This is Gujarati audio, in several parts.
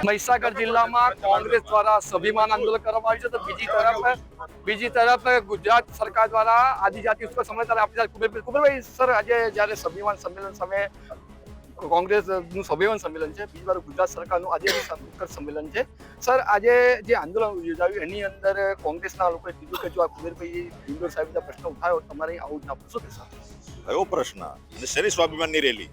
મહીસાગર જિલ્લામાં કોંગ્રેસ દ્વારા સ્વાભિમાન આંદોલન કરવામાં આવ્યું છે તો બીજી તરફ બીજી તરફ ગુજરાત સરકાર દ્વારા આદિજાતિ ઉત્સવ સંમેલન ત્યારે આપણી કુબેરભાઈ સર આજે જ્યારે સ્વાભિમાન સંમેલન સમયે કોંગ્રેસનું સ્વાભિમાન સંમેલન છે બીજી વાર ગુજરાત સરકારનું આજે ઉત્કર્ષ સંમેલન છે સર આજે જે આંદોલન યોજાયું એની અંદર કોંગ્રેસના લોકોએ કીધું કે જો આ કુબેરભાઈ ડિંડોર સાહેબના પ્રશ્ન ઉઠાયો તમારે આવું જ ના કે સર કયો પ્રશ્ન અને શેની સ્વાભિમાનની રેલી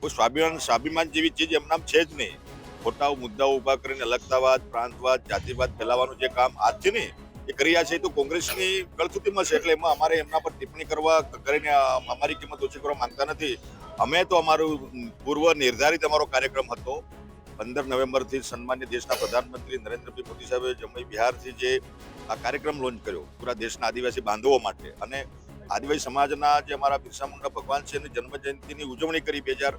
કોઈ સ્વાભિમાન સ્વાભિમાન જેવી ચીજ એમનામ છે જ નહીં ખોટા મુદ્દાઓ ઊભા કરીને અલગતાવાદ પ્રાંતવાદ, જાતિવાદ ફેલાવવાનું જે કામ આજથી નહીં, એ કરી રહ્યા છે તો કોંગ્રેસની ગળથુતીમાં છે, એટલે એમાં અમારે એમના પર ટિપ્પણી કરવા, કરીને અમારી કિંમત ઓછી કરવા માંગતા નથી. અમે તો અમારું પૂર્વ નિર્ધારિત અમારો કાર્યક્રમ હતો. પંદર નવેમ્બરથી સન્માન્ય દેશના પ્રધાનમંત્રી નરેન્દ્રભાઈ મોદી સાહેબે જમ્મુ બિહારથી જે આ કાર્યક્રમ લોન્ચ કર્યો, પૂરા દેશના આદિવાસી બાંધવો માટે. અને આદિવાસી સમાજના જે અમારા બિરસા મુંડા ભગવાન છે, એની જન્મજયંતિની ઉજવણી કરી બે હજાર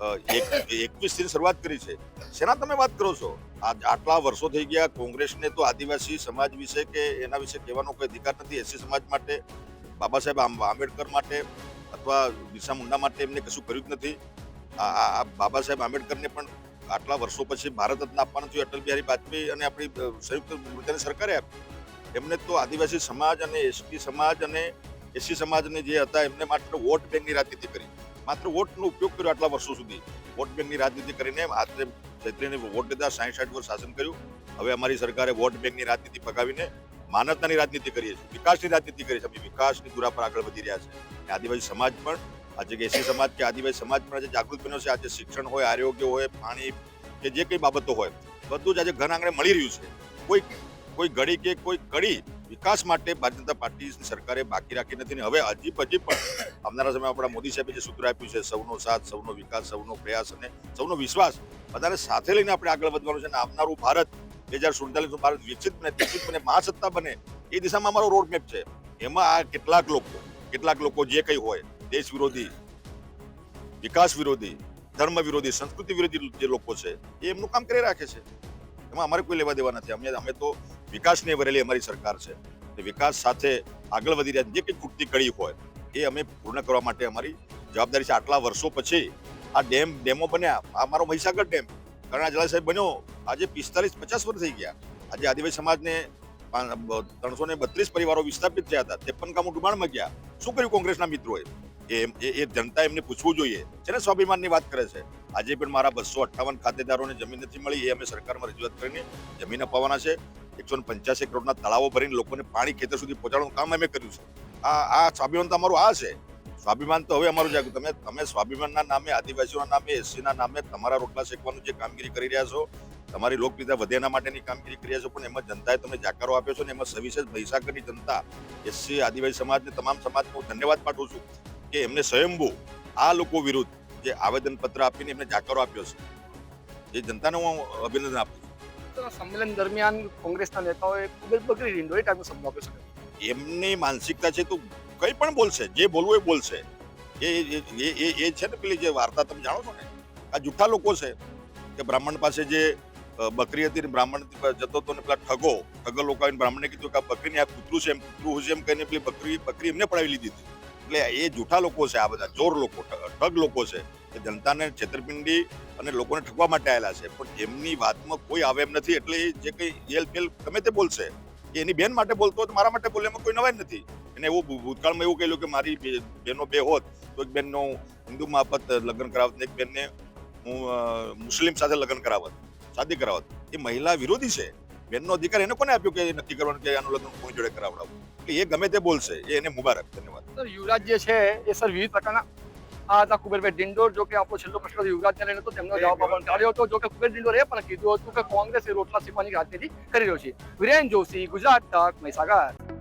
એકવીસથી શરૂઆત કરી છે. શેના તમે વાત કરો છો? આટલા વર્ષો થઈ ગયા કોંગ્રેસને તો આદિવાસી સમાજ વિશે કે એના વિશે કહેવાનો કોઈ અધિકાર નથી એસી સમાજ માટે, બાબા સાહેબ આંબેડકર માટે અથવા બિરસા મુંડા માટે એમને કશું કર્યું જ નથી. આ બાબા સાહેબ આંબેડકરને પણ આટલા વર્ષો પછી ભારત રત્ન આપવાનું થયું, અટલ બિહારી વાજપેયી અને આપણી સંયુક્ત મોરચાની સરકારે આપી એમને તો આદિવાસી સમાજ અને એસટી સમાજ અને એસી સમાજને જે હતા એમને માત્ર વોટ બેંકની રાજનીતિ કરી. માત્ર વોટનો ઉપયોગ કર્યો આટલા વર્ષો સુધી. વોટ બેંકની રાજનીતિ કરીને આશરે ક્ષેત્રીને વોટ દીધા સાઠ સાઠ વર્ષ શાસન કર્યું. હવે અમારી સરકારે વોટ બેંકની રાજનીતિ પકાવીને માનવતાની રાજનીતિ કરીએ છીએ વિકાસની રાજનીતિ કરી છે. અમે વિકાસની દુરા પર આગળ વધી રહ્યા છે આદિવાસી સમાજ પણ, આજે એસી સમાજ કે આદિવાસી સમાજ પણ આજે જાગૃત બન્યો છે. આજે શિક્ષણ હોય, આરોગ્ય હોય, પાણી કે જે કંઈ બાબતો હોય, બધું જ આજે ઘર આંગણે મળી રહ્યું છે. કોઈ કોઈ ઘડી કે કોઈ કડી વિકાસ માટે ભારતીય જનતા પાર્ટીની સરકારે બાકી રાખી નથી હવે હજી હજી પણ આવનારા સમયમાં આપણા મોદી સાહેબે જે સૂત્ર આપ્યું છે, સૌનો સાથ, સૌનો વિકાસ, સૌનો પ્રયાસ અને સૌનો વિશ્વાસ, બધાને સાથે લઈને આપણે આગળ વધવાનું છે અને આવનારું ભારત બે હજાર સુડતાલીસનું ભારત વિકસિત બને વિકસિત બને, મહાસત્તા બને, એ દિશામાં અમારો રોડ મેપ છે. એમાં આ કેટલાક લોકો કેટલાક લોકો જે કંઈ હોય, દેશ વિરોધી, વિકાસ વિરોધી, ધર્મ વિરોધી, સંસ્કૃતિ વિરોધી જે લોકો છે, એ એમનું કામ કરી રાખે છે. એમાં અમારે કોઈ લેવા દેવા નથી. અમે અમે તો વિકાસને વરેલી અમારી સરકાર છે. વિકાસ સાથે આગળ વધી રહ્યા જે કંઈ ખૂટતી કડી હોય, એ અમે પૂર્ણ કરવા માટે અમારી જવાબદારી છે. આટલા વર્ષો પછી આ ડેમ, ડેમો બન્યા. આ મારો મહીસાગર ડેમ કરણા સાહેબ બન્યો. આજે પિસ્તાલીસ, પચાસ વર્ષ થઈ ગયા. આજે આદિવાસી સમાજને ત્રણસો ને બત્રીસ પરિવારો વિસ્થાપિત થયા હતા. ત્રેપન ગામો ડુબાણમાં ગયા. શું કર્યું કોંગ્રેસના મિત્રોએ? એ એ જનતા એમને પૂછવું જોઈએ. જેને સ્વાભિમાનની વાત કરે છે. આજે પણ મારા બસો અઠ્ઠાવન ખાતેદારોને જમીન નથી મળી. એ અમે સરકારમાં રજૂઆત કરીને જમીન અપાવવાના છે. એકસો પંચ્યાસી કરોડના તળાવો ભરીને લોકોને પાણી ખેતર સુધી પહોંચાડવાનું કામ અમે કર્યું છે. આ આ સ્વાભિમાન તો અમારું આ છે. સ્વાભિમાન તો હવે અમારું જાગ્યું તમે તમે સ્વાભિમાનના નામે, આદિવાસીઓના નામે, એસસીના નામે તમારા રોટલા શેકવાનું જે કામગીરી કરી રહ્યા છો, તમારી લોકપ્રિયતા વધે એના માટેની કામગીરી કરી રહ્યા છો, પણ એમાં જનતાએ તમને જાકારો આપ્યો છે ને એમાં સવિશેષ મહીસાગરની જનતા, એસસી, આદિવાસી સમાજને, તમામ સમાજને હું ધન્યવાદ પાઠવું છું કે એમને સ્વયંભૂ આ લોકો વિરુદ્ધ જે આવેદનપત્ર આપીને એમને જાકારો આપ્યો છે. એ જનતાને હું અભિનંદન આપું છું. સંમેલન દરમિયાન કોંગ્રેસના નેતાઓએ ખૂબ જ બગડી ડિંડોર એ ટાઈપનો શબ્દ આપ્યો છે. એમની માનસિકતા છે તો કંઈ પણ બોલશે, જે બોલવું એ બોલશે. એ, એ- એ, એ- છે ને પેલી જે વાર્તા તમે જાણો છો ને, આ જૂઠા લોકો છે કે બ્રાહ્મણ પાસે જે બકરી હતી ને બ્રાહ્મણ જતો હતો ને પેલા ઠગો ઠગો લોકો આવીને બ્રાહ્મણને કીધું કે આ બકરીને આ કૂતરું છે, એમ કૂતરું છે એમ કહીને પેલી બકરી બકરી એમને પડાવી લીધી હતી. એટલે એ જૂઠા લોકો છે આ બધા ચોર લોકો ઠગ લોકો છે. કે જનતાને છેતરપિંડી અને લોકોને ઠકવા માટે આવેલા છે. પણ એમની વાતમાં કોઈ આવે એમ નથી, એટલે જે કંઈ જેલ ફેલ ગમે તે બોલશે, કે એની બેન માટે બોલતો હોય તો મારા માટે બોલે, એમાં કોઈ નવાઈ નથી. એને એવું ભૂતકાળમાં એવું કહેલું કે મારી બહેનો બે હોત, તો એક બેનનો હિન્દુ માફત લગ્ન કરાવત ને એક બેનને હું મુસ્લિમ સાથે લગ્ન કરાવત, શાદી કરાવત. એ મહિલા વિરોધી છે. બેનનો અધિકાર એને કોને આપ્યો કે એ નક્કી કરવાનું કે આનું લગ્ન કોઈ જોડે કરાવડાવું? એટલે એ ગમે તે બોલશે, એ એને મુબારક, ધન્યવાદ. સર, યુવરાજ જે છે, એ સર વિવિધ પ્રકારના આ હતા કુબેરભાઈ ડિંડોર જો કે આપણો છેલ્લો પ્રશ્ન યુવરાજને લઈને તો તેમનો જવાબ આપવાનો ટાળ્યો હતો. જો કે કુબેર ડિંડોર એ પણ કીધું હતું કે કોંગ્રેસ એ રોટલા સીવવાની રાજનીતિ કરી રહ્યો છે. વિરેન જોશી ગુજરાત તક મહીસાગર.